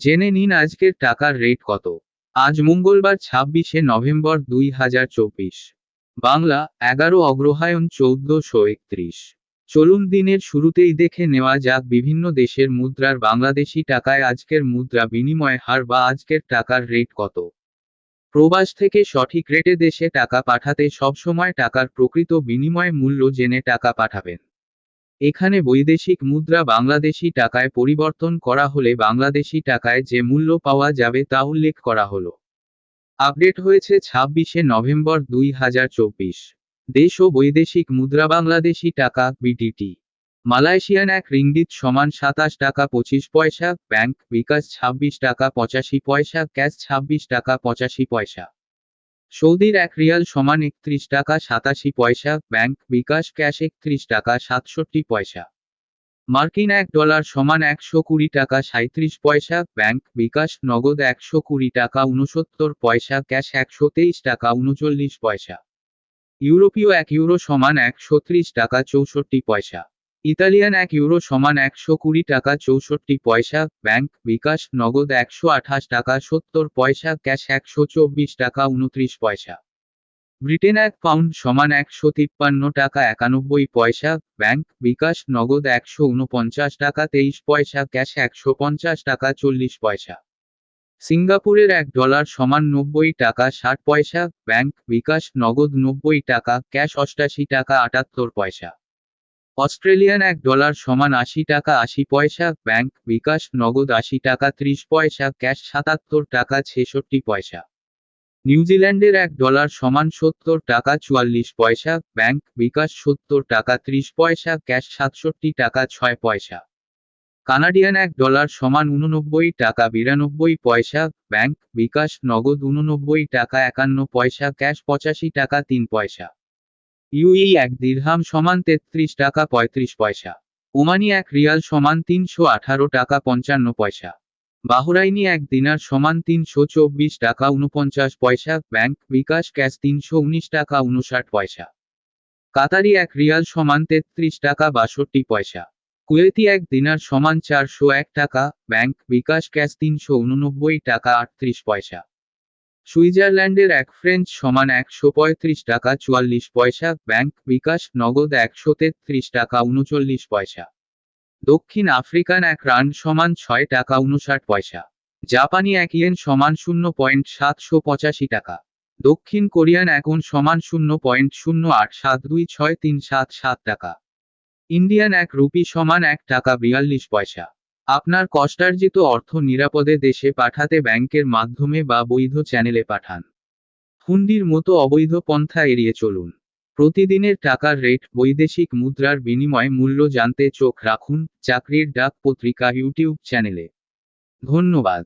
জেনে নিন আজকের টাকার রেট কত। আজ মঙ্গলবার ছাব্বিশে নভেম্বর দুই হাজার চব্বিশ। বাংলা, এগারো অগ্রহায়ণ চৌদ্দশো একত্রিশ। চলুন দিনের শুরুতেই দেখে নেওয়া যাক বিভিন্ন দেশের মুদ্রার বাংলাদেশি টাকায় আজকের মুদ্রা বিনিময় হার বা আজকের টাকার রেট কত। প্রবাস থেকে সঠিক রেটে দেশে টাকা পাঠাতে সবসময় টাকার প্রকৃত বিনিময় মূল্য জেনে টাকা পাঠাবেন। এখানে বৈদেশিক মুদ্রা বাংলাদেশি টাকায় পরিবর্তন করা হলে বাংলাদেশি টাকায় যে মূল্য পাওয়া যাবে তা উল্লেখ করা হলো। আপডেট হয়েছে ছাব্বিশে নভেম্বর দুই হাজার চব্বিশ। দেশ ও বৈদেশিক মুদ্রা বাংলাদেশি টাকা বিটিটি মালয়েশিয়ান এক রিঙ্গিত সমান সাতাশ টাকা পঁচিশ পয়সা, ব্যাংক বিকাশ ছাব্বিশ টাকা পঁচাশি পয়সা, ক্যাশ ছাব্বিশ টাকা পঁচাশি পয়সা। সৌদির এক রিয়াল সমান একত্রিশ টাকা সাতাশি পয়সা, ব্যাংক বিকাশ ক্যাশ একত্রিশ টাকা সাতষট্টি পয়সা। মার্কিন এক ডলার সমান একশো কুড়ি টাকা সাঁত্রিশ পয়সা, ব্যাংক বিকাশ নগদ একশো কুড়ি টাকা উনসত্তর পয়সা, ক্যাশ একশো তেইশ টাকা উনচল্লিশ পয়সা। ইউরোপীয় এক ইউরো সমান একশো ত্রিশ টাকা চৌষট্টি পয়সা। ইতালিয়ান এক ইউরো সমান একশো কুড়ি টাকা চৌষট্টি পয়সা, ব্যাংক বিকাশ নগদ একশো আঠাশ টাকা সত্তর পয়সা, ক্যাশ একশো চব্বিশ টাকা উনত্রিশ পয়সা। ব্রিটেন এক পাউন্ড সমান একশো তিপ্পান্ন টাকা একানব্বই পয়সা, ব্যাংক বিকাশ নগদ একশো উনপঞ্চাশ টাকা তেইশ পয়সা, ক্যাশ একশো পঞ্চাশ টাকা চল্লিশ পয়সা। সিঙ্গাপুরের এক ডলার সমান নব্বই টাকা ষাট পয়সা, ব্যাংক বিকাশ নগদ নব্বই টাকা, ক্যাশ অষ্টাশি টাকা আটাত্তর পয়সা। অস্ট্রেলিয়ান এক ডলার সমান আশি টাকা আশি পয়সা, ব্যাংক বিকাশ নগদ আশি টাকা ত্রিশ পয়সা, ক্যাশ সাতাত্তর টাকা ছেষট্টি পয়সা। নিউজিল্যান্ডের এক ডলার সমান সত্তর টাকা চুয়াল্লিশ পয়সা, ব্যাংক বিকাশ সত্তর টাকা ত্রিশ পয়সা, ক্যাশ সাতষট্টি টাকা ছয় পয়সা। কানাডিয়ান এক ডলার সমান উননব্বই টাকা বিরানব্বই পয়সা, ব্যাংক বিকাশ নগদ উননব্বই টাকা একান্ন পয়সা, ক্যাশ পঁচাশি টাকা তিন পয়সা। ইউই এক দিরহাম সমান তেত্রিশ টাকা পঁয়ত্রিশ পয়সা। ওমানি এক রিয়াল সমান তিনশো আঠারো টাকা পঞ্চান্ন পয়সা। বাহরাইনি এক দিনার সমান তিনশো চব্বিশ টাকা উনপঞ্চাশ পয়সা। ব্যাংক বিকাশ ক্যাশ তিনশো উনিশ টাকা উনষাট পয়সা। কাতারি এক রিয়াল সমান তেত্রিশ টাকা বাষট্টি পয়সা। কুয়েতি এক দিনার সমান চারশো এক টাকা। ব্যাংক বিকাশ ক্যাশ তিনশো উননব্বই টাকা আটত্রিশ পয়সা। সুইজারল্যান্ডের এক ফ্রেঞ্চ সমান একশো পঁয়ত্রিশ টাকা চুয়াল্লিশ পয়সা, ব্যাংক বিকাশ নগদ একশো তেত্রিশ টাকা উনচল্লিশ পয়সা। দক্ষিণ আফ্রিকান এক রান সমান ছয় টাকা উনষাট পয়সা। জাপানি এক ইয়েন সমান শূন্য পয়েন্ট সাতশো পঁচাশি টাকা। দক্ষিণ কোরিয়ান এখন সমান শূন্য পয়েন্ট শূন্য আট সাত দুই ছয় তিন সাত সাত টাকা। ইন্ডিয়ান এক রুপি সমান এক টাকা বিয়াল্লিশ পয়সা। আপনার কষ্টার্জিত অর্থ নিরাপদে দেশে পাঠাতে ব্যাংকের মাধ্যমে বা বৈধ চ্যানেলে পাঠান। হুন্ডির মতো অবৈধ পন্থা এড়িয়ে চলুন। প্রতিদিনের টাকার রেট, বৈদেশিক মুদ্রার বিনিময় মূল্য জানতে চোখ রাখুন চাকরির ডাক পত্রিকা ইউটিউব চ্যানেলে। ধন্যবাদ।